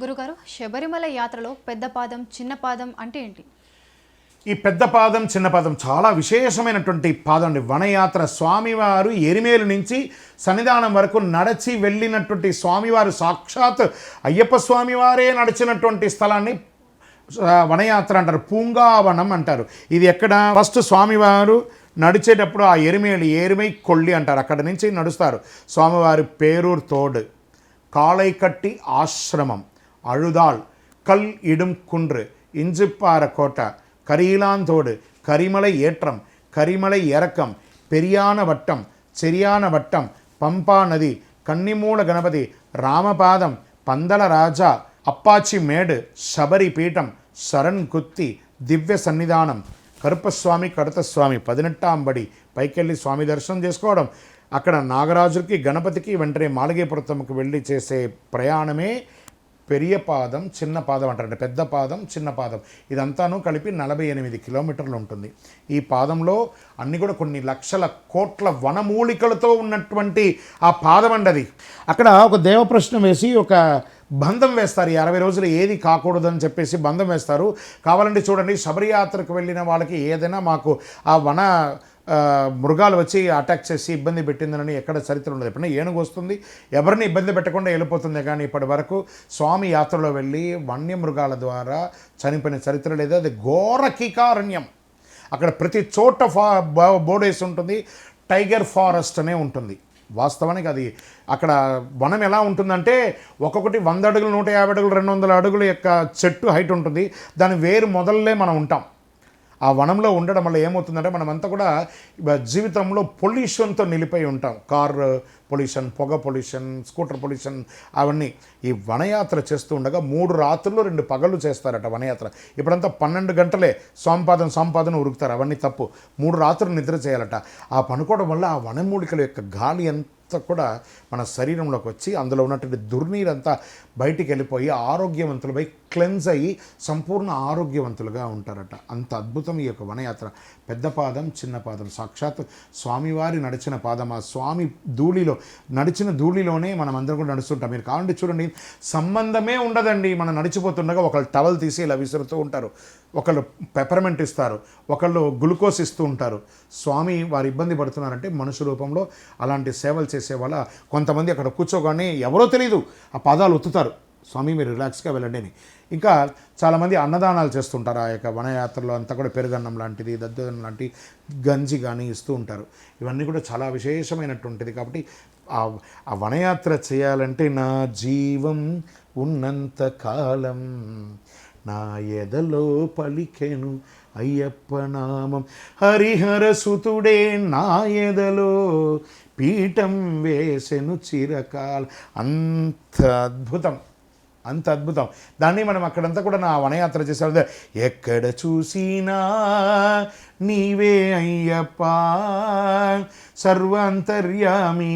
గురుగారు శబరిమల యాత్రలో పెద్ద పాదం చిన్న పాదం అంటే ఏంటి? ఈ పెద్ద పాదం చిన్న పాదం చాలా విశేషమైనటువంటి పాదం అండి వనయాత్ర స్వామివారు ఎరిమేలు నుంచి సన్నిధానం వరకు నడచి వెళ్ళినటువంటి స్వామివారు సాక్షాత్ అయ్యప్ప స్వామివారే నడిచినటువంటి స్థలాన్ని వనయాత్ర అంటారు. పూంగావనం అంటారు. ఇది ఎక్కడ? ఫస్ట్ స్వామివారు నడిచేటప్పుడు ఆ ఎరిమేలు ఎరిమై కొల్లి అంటారు. అక్కడ నుంచి నడుస్తారు. స్వామివారి పేరూరు తోడు. కాళైకట్టి ఆశ్రమం. அழுதாள். கல் இடும் குன்று இஞ்சிப்பார கோட்டை கரியிலாந்தோடு கரிமலை ஏற்றம் கரிமலை இறக்கம் பெரியான வட்டம் செரியான வட்டம் பம்பா நதி கன்னிமூல கணபதி ராமபாதம் பந்தல ராஜா அப்பாச்சி மேடு சபரி பீட்டம் சரண் குத்தி దివ్య సన్నిధానం కరుపస్వామి కడతస్వామి పదినెట్టాం బడి పైకెళ్ళి స్వామి దర్శనం చేసుకోవడం. అక్కడ నాగరాజుకి గణపతికి వెంటనే మాలిగేపురతంకి వెళ్ళి చేసే ప్రయాణమే పెరియ పాదం చిన్న పాదం అంటారంటే పెద్ద పాదం చిన్న పాదం. ఇదంతాను కలిపి నలభై ఎనిమిది కిలోమీటర్లు ఉంటుంది. ఈ పాదంలో అన్ని కూడా కొన్ని లక్షల కోట్ల వనమూలికలతో ఉన్నటువంటి ఆ పాదం అండి అది. అక్కడ ఒక దేవ ప్రశ్న వేసి ఒక బంధం వేస్తారు. ఈ అరవై రోజులు ఏది కాకూడదని చెప్పేసి బంధం వేస్తారు. కావాలంటే చూడండి శబరియాత్రకు వెళ్ళిన వాళ్ళకి ఏదైనా మాకు ఆ వన మృగాలు వచ్చి అటాక్ చేసి ఇబ్బంది పెట్టిందని ఎక్కడ చరిత్ర ఉండదు. ఎప్పుడైనా ఏనుగు వస్తుంది ఎవరిని ఇబ్బంది పెట్టకుండా వెళ్ళిపోతుంది కానీ ఇప్పటి వరకు స్వామి యాత్రలో వెళ్ళి వన్యమృగాల ద్వారా చనిపోయిన చరిత్ర లేదు. అది ఘోర కీకారణ్యం. అక్కడ ప్రతి చోట ఫా బోర్డేసి ఉంటుంది టైగర్ ఫారెస్ట్ అనే ఉంటుంది. వాస్తవానికి అది అక్కడ వనం ఎలా ఉంటుందంటే ఒక్కొక్కటి వంద అడుగులు నూట యాభై అడుగులు రెండు వందల అడుగుల యొక్క చెట్టు హైట్ ఉంటుంది. దాని వేరు మొదల్లే మనం ఉంటాం. ఆ వనంలో ఉండడం వల్ల ఏమవుతుందంటే మనమంతా కూడా జీవితంలో పొల్యూషన్తో నిలిపోయి ఉంటాం. కార్ పొల్యూషన్ పొగ పొల్యూషన్ స్కూటర్ పొల్యూషన్ అవన్నీ ఈ వనయాత్ర చేస్తూ ఉండగా మూడు రాత్రులు రెండు పగళ్ళు చేస్తారట వనయాత్ర. ఇప్పుడంతా పన్నెండు గంటలే సోంపాదన సోంపాదన ఉరుకుతారు. అవన్నీ తప్పు. మూడు రాత్రులు నిద్ర చేయాలట. ఆ పనుకోవడం వల్ల ఆ వనమూలికల యొక్క గాలి ఎంత అంతా కూడా మన శరీరంలోకి వచ్చి అందులో ఉన్నటువంటి దుర్నీరంతా బయటికి వెళ్ళిపోయి ఆరోగ్యవంతులపై క్లెన్స్ అయ్యి సంపూర్ణ ఆరోగ్యవంతులుగా ఉంటారట. అంత అద్భుతం ఈ యొక్క వనయాత్ర. పెద్ద పాదం చిన్న పాదం. సాక్షాత్ స్వామివారి నడిచిన పాదం. ఆ స్వామి ధూళిలో నడిచిన ధూళిలోనే మనం అందరం కూడా నడుస్తుంటాం. మీరు కావాలంటే చూడండి సంబంధమే ఉండదండి. మనం నడిచిపోతుండగా ఒకళ్ళు టవల్ తీసి ఇలా విసురుతూ ఉంటారు. ఒకళ్ళు పెపర్మెంట్ ఇస్తారు. ఒకళ్ళు గ్లూకోజ్ ఇస్తూ ఉంటారు. స్వామి వారు ఇబ్బంది పడుతున్నారంటే మనుషు రూపంలో అలాంటి సేవలు చేసి వాళ్ళ కొంతమంది అక్కడ కూర్చోగానే ఎవరో తెలియదు ఆ పాదాలు ఒత్తుతారు. స్వామి మీరు రిలాక్స్గా వెళ్ళండి అని. ఇంకా చాలామంది అన్నదానాలు చేస్తుంటారు. ఆ యొక్క వనయాత్రలో అంతా కూడా పెరుగన్నం లాంటిది దద్దన్నం లాంటి గంజి కానీ ఇస్తూ ఉంటారు. ఇవన్నీ కూడా చాలా విశేషమైనటువంటిది కాబట్టి ఆ ఆ వనయాత్ర చేయాలంటే నా జీవం ఉన్నంత కాలం నా ఎదలో పలికెను అయ్యప్ప నామం. హరిహర సుతుడే నా ఎదలో పీఠం వేసెను చిరకాల. అంత అద్భుతం. అంత అద్భుతం. దాన్ని మనం అక్కడంతా కూడా నా వనయాత్ర చేశారు ఎక్కడ చూసినా నీవే అయ్యప్ప సర్వాంతర్యామి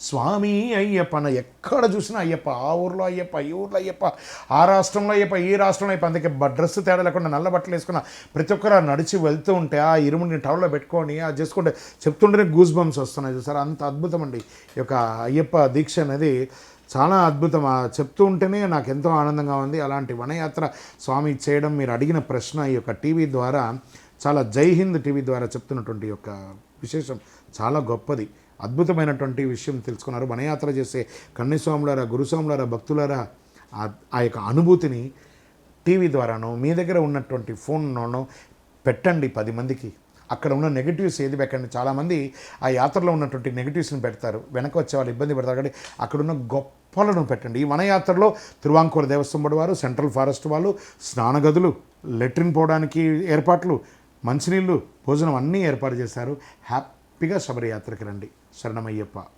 స్వామి అయ్యప్ప నా ఎక్కడ చూసినా అయ్యప్ప ఆ ఊర్లో అయ్యప్ప ఈ ఊర్లో అయ్యప్ప ఆ రాష్ట్రంలో అయ్యప్ప ఈ రాష్ట్రంలో అయ్యప్ప. అందుకే బ- డ్రెస్ తేడా లేకుండా నల్ల బట్టలు వేసుకున్న ప్రతి ఒక్కరు ఆ నడిచి వెళ్తూ ఉంటే ఆ ఇరుముని టవల్లో పెట్టుకొని ఆ చేసుకుంటే చెప్తుంటేనే గూస్ బంప్స్ వస్తున్నాయి చూసారు? అంత అద్భుతం అండి. ఈ యొక్క అయ్యప్ప దీక్ష అనేది చాలా అద్భుతం. చెప్తూ ఉంటేనే నాకు ఎంతో ఆనందంగా ఉంది. అలాంటి వనయాత్ర స్వామి చేయడం మీరు అడిగిన ప్రశ్న ఈ యొక్క టీవీ ద్వారా చాలా జై హింద్ టీవీ ద్వారా చెప్తున్నటువంటి యొక్క విశేషం చాలా గొప్పది. అద్భుతమైనటువంటి విషయం తెలుసుకున్నారు. వనయాత్ర చేసే కన్నీస్వాములారా గురుస్వాములారా భక్తులారా ఆ- ఆ యొక్క అనుభూతిని టీవీ ద్వారానో మీ దగ్గర ఉన్నటువంటి ఫోన్లోనో పెట్టండి పది మందికి. అక్కడ ఉన్న నెగిటివ్స్ ఏది పెట్టండి? చాలామంది ఆ యాత్రలో ఉన్నటువంటి నెగిటివ్స్ని పెడతారు. వెనక వచ్చే వాళ్ళు ఇబ్బంది పెడతారు కాబట్టి అక్కడున్న గొప్పలను పెట్టండి. ఈ వనయాత్రలో తిరువాంకూర దేవస్థం వారు సెంట్రల్ ఫారెస్ట్ వాళ్ళు స్నానగదులు లెట్రిన్ పోవడానికి ఏర్పాట్లు మంచినీళ్ళు భోజనం అన్నీ ఏర్పాటు చేశారు. హ్యాపీగా శబరియాత్రకి రండి. శరణమయ్యప్ప.